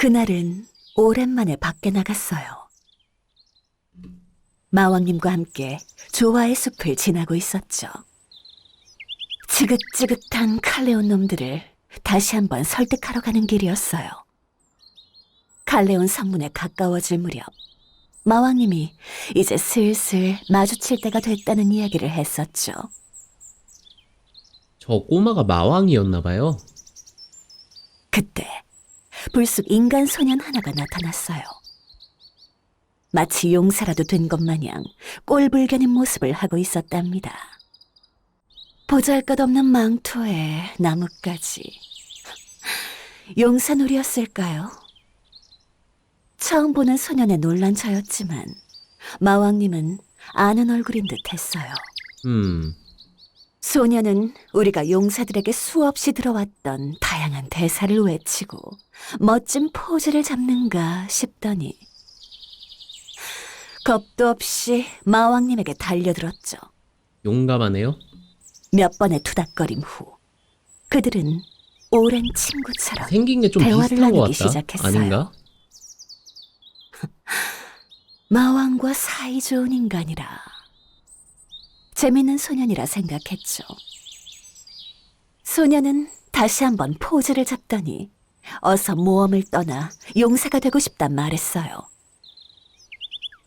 그날은 오랜만에 밖에 나갔어요. 마왕님과 함께 조화의 숲을 지나고 있었죠. 지긋지긋한 칼레온 놈들을 다시 한번 설득하러 가는 길이었어요. 칼레온 성문에 가까워질 무렵 마왕님이 이제 슬슬 마주칠 때가 됐다는 이야기를 했었죠. 저 꼬마가 마왕이었나 봐요. 그때 불쑥 인간 소년 하나가 나타났어요. 마치 용사라도 된 것 마냥 꼴불견인 모습을 하고 있었답니다. 보잘 것 없는 망토에 나뭇가지. 용사놀이였을까요? 처음 보는 소년의 놀란 저였지만 마왕님은 아는 얼굴인 듯 했어요. 음, 소녀는 우리가 용사들에게 수없이 들어왔던 다양한 대사를 외치고 멋진 포즈를 잡는가 싶더니 겁도 없이 마왕님에게 달려들었죠. 용감하네요. 몇 번의 투닥거림 후 그들은 오랜 친구처럼 생긴 게 좀 대화를 비슷한 것 나누기 같다. 시작했어요. 아닌가? 마왕과 사이 좋은 인간이라 재밌는 소년이라 생각했죠. 소년은 다시 한번 포즈를 잡더니 어서 모험을 떠나 용사가 되고 싶단 말했어요.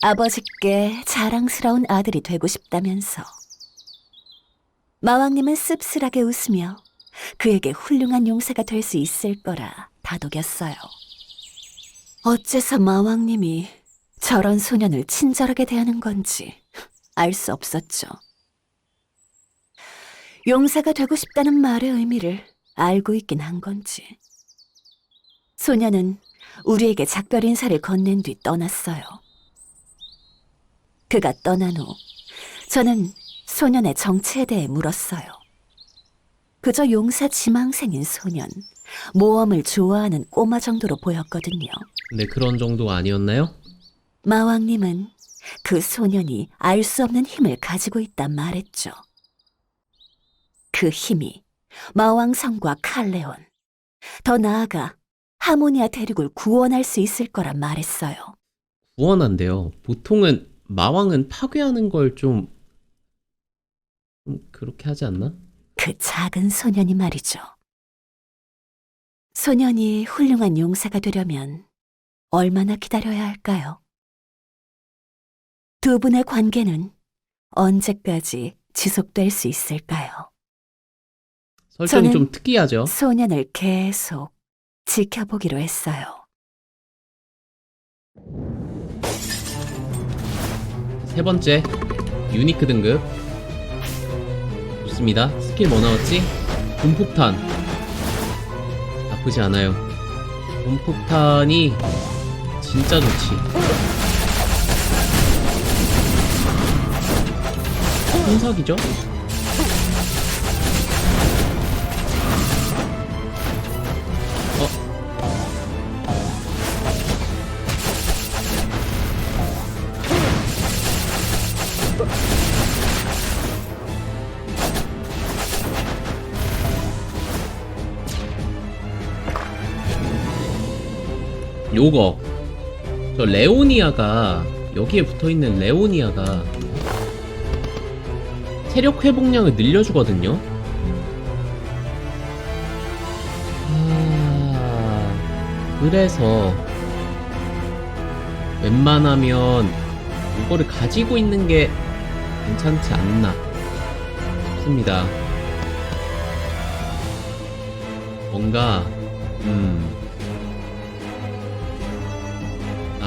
아버지께 자랑스러운 아들이 되고 싶다면서. 마왕님은 씁쓸하게 웃으며 그에게 훌륭한 용사가 될 수 있을 거라 다독였어요. 어째서 마왕님이 저런 소년을 친절하게 대하는 건지 알 수 없었죠. 용사가 되고 싶다는 말의 의미를 알고 있긴 한 건지. 소년은 우리에게 작별 인사를 건넨 뒤 떠났어요. 그가 떠난 후 저는 소년의 정체에 대해 물었어요. 그저 용사 지망생인 소년, 모험을 좋아하는 꼬마 정도로 보였거든요. 근데 그런 정도 아니었나요? 마왕님은 그 소년이 알 수 없는 힘을 가지고 있단 말했죠. 그 힘이 마왕성과 칼레온, 더 나아가 하모니아 대륙을 구원할 수 있을 거란 말했어요. 구원한대요. 보통은 마왕은 파괴하는 걸 좀, 좀 그렇게 하지 않나? 그 작은 소년이 말이죠. 소년이 훌륭한 용사가 되려면 얼마나 기다려야 할까요? 두 분의 관계는 언제까지 지속될 수 있을까요? 설정이 저는- 좀 특이하죠. 소년을 계속 지켜보기로 했어요. 세 번째, 유니크 등급. 좋습니다. 스킬 뭐 나왔지? 분폭탄. 나쁘지 않아요. 분폭탄이 진짜 좋지. hun석이죠? 요거. 저 레오니아가 여기에 붙어있는 레오니아가 체력 회복량을 늘려주거든요. 아... 그래서 웬만하면 이거를 가지고 있는 게 괜찮지 않나 싶습니다. 뭔가 음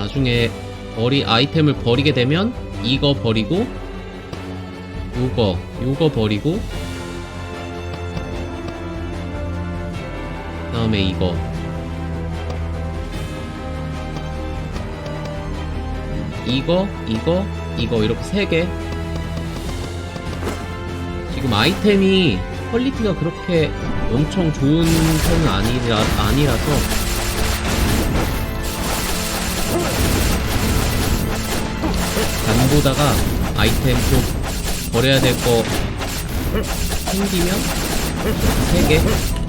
나중에 버리 아이템을 버리게 되면 이거 버리고 요거 요거 버리고 그 다음에 이거. 이거 이거 이거 이렇게 세 개. 지금 아이템이 퀄리티가 그렇게 엄청 좋은 편은 아니라 아니라서 안 보다가 아이템 좀 버려야 될 거 생기면 3개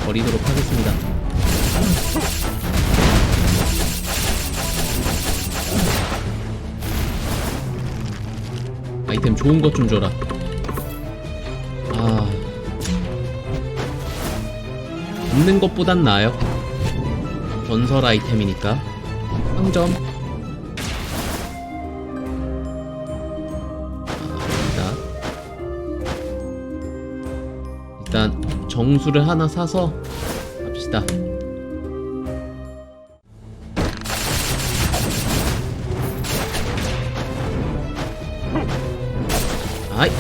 버리도록 하겠습니다. 아이템 좋은 것 좀 줘라. 아. 없는 것보단 나아요. 건설 아이템이니까. 상점. 정수를 하나 사서 갑시다. 아이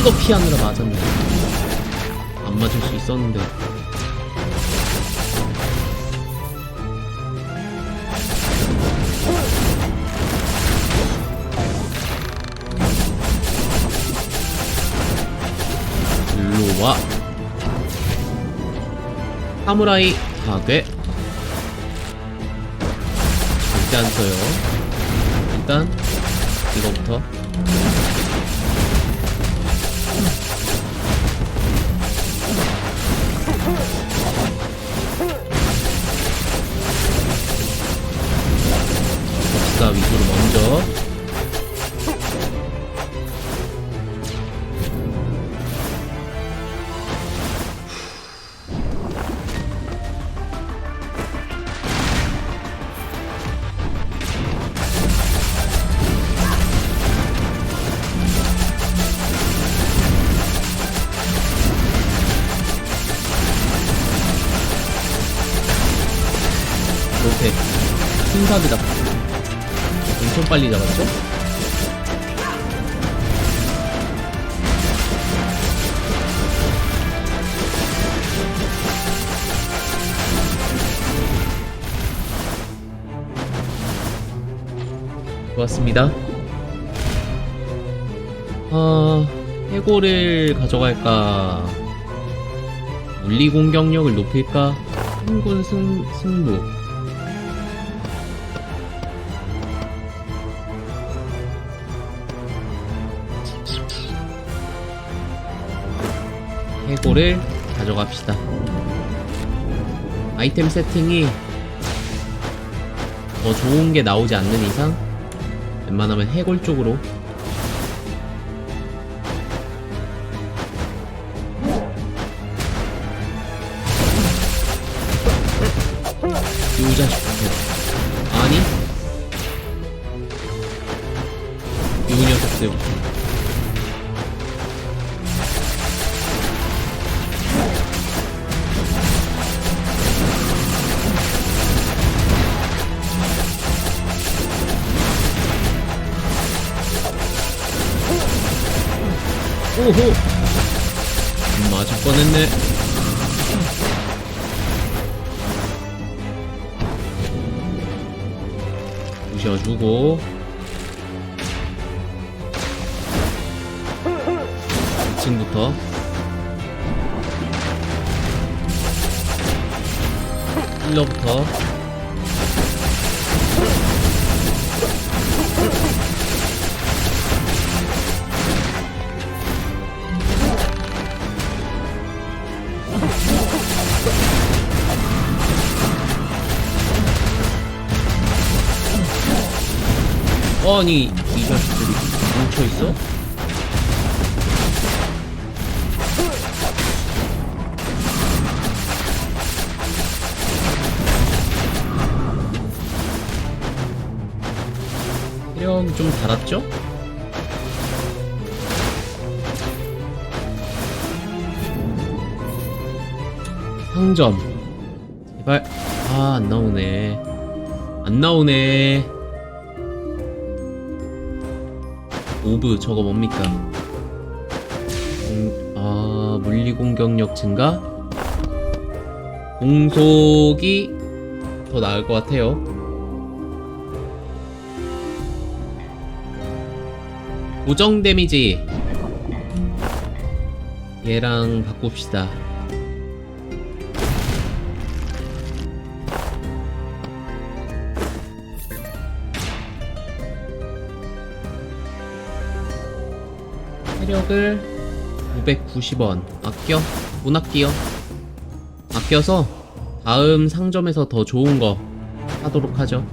이거 피하느라 맞았네 안 맞을 수 있었는데 사무라이 가괴 절대 안 써요. 일단 이거부터. 법사 위주로 먼저 순삭이다 엄청 빨리 잡았죠? 좋았습니다. 아, 해골을 가져갈까? 물리 공격력을 높일까? 한군 승, 승부. 해골을 가져갑시다. 아이템 세팅이 더 좋은 게 나오지 않는 이상 웬만하면 해골 쪽으로 이 자식 오호. 맞을 뻔했네. 부셔주고. 2층부터. 힐러부터 아니 이 자식들이 뭉쳐 있어? 체력이 좀 달았죠? 상점 제발 아 안 나오네 안 나오네 오브 저거 뭡니까? 음, 아 물리 공격력 증가? 공속이 더 나을 것 같아요. 고정 데미지 얘랑 바꿉시다. 체력을 990원. 아껴? 못 아끼요 아껴서 다음 상점에서 더 좋은 거 하도록 하죠.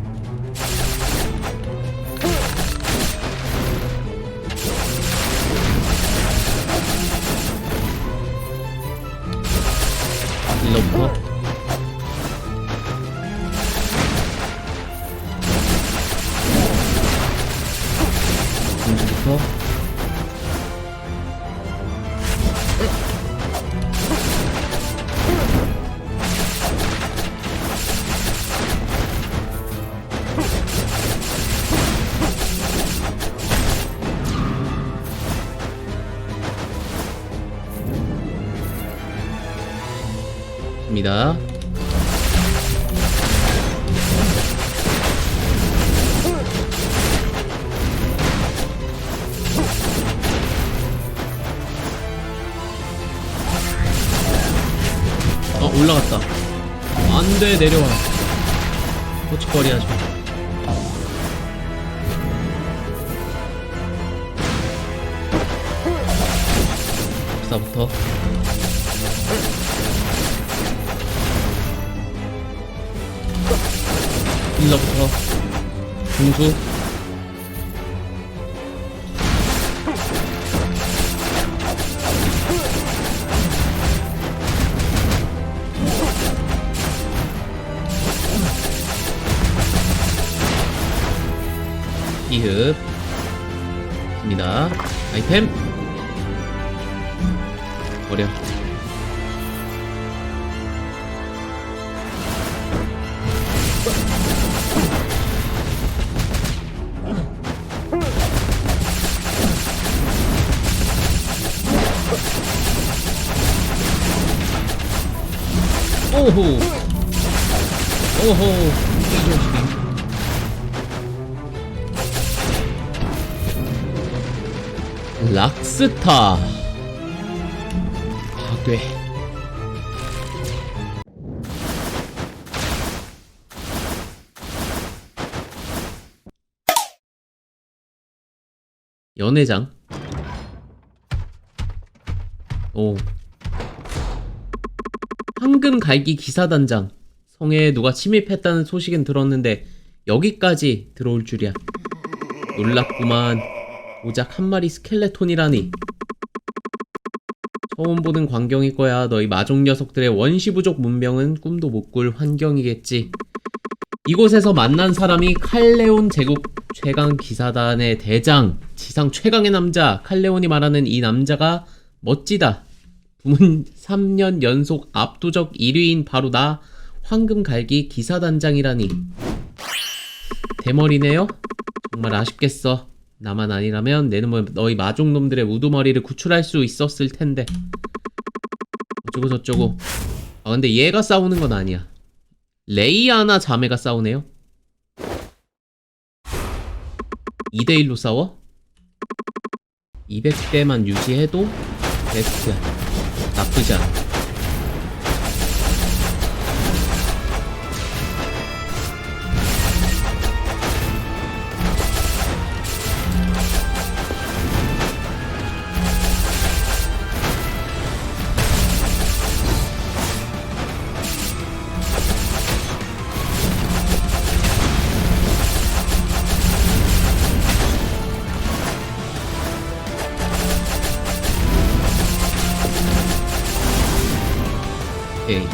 입니다. 어 올라갔다. 안돼 내려와. 꼬치거리 하지 마. 사부터 힐러부터. 중수. 이흡. 입니다. 아이템. 버려 오호. 오호. 이 자식이 락스타. 파괴 연회장? 오 황금 갈기 기사단장. 성에 누가 침입했다는 소식은 들었는데 여기까지 들어올 줄이야. 놀랍구만. 오작 한 마리 스켈레톤이라니. 처음 보는 광경일 거야. 너희 마족 녀석들의 원시부족 문명은 꿈도 못 꿀 환경이겠지. 이곳에서 만난 사람이 칼레온 제국 최강 기사단의 대장 지상 최강의 남자 칼레온이 말하는 이 남자가 멋지다 부문 3년 연속 압도적 1위인 바로 나 황금갈기 기사단장이라니. 대머리네요? 정말 아쉽겠어. 나만 아니라면 내 놈을 너희 마족놈들의 우두머리를 구출할 수 있었을 텐데. 어쩌고 저쩌고. 아 근데 얘가 싸우는 건 아니야. 레이아나 자매가 싸우네요? 2대1로 싸워? 200대만 유지해도 베스트야 나쁘지 않아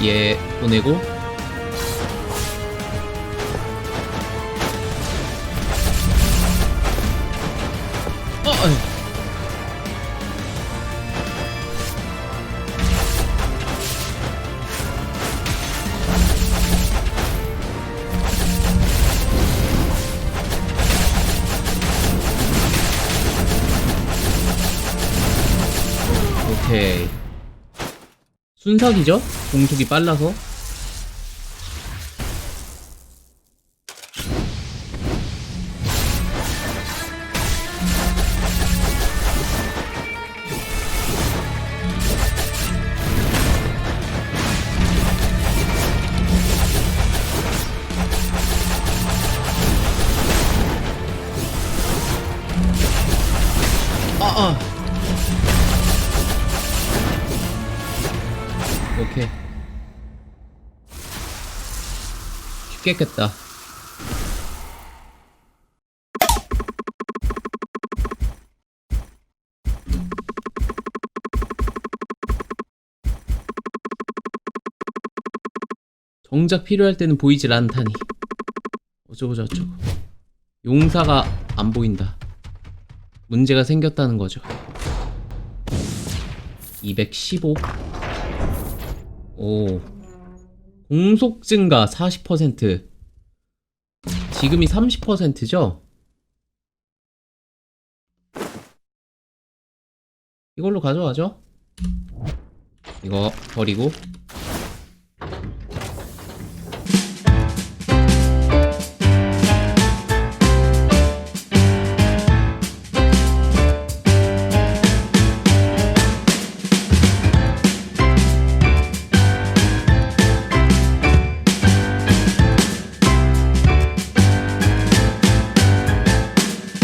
얘 보내고 어. 오케이 순삭이죠? 공속이 빨라서 쉽겠겠다. 정작 필요할 때는 보이질 않다니. 어쩌고 저쩌고. 용사가 안 보인다. 문제가 생겼다는 거죠. 215. 오. 공속 증가 40%. 지금이 30%죠? 이걸로 가져가죠? 이거 버리고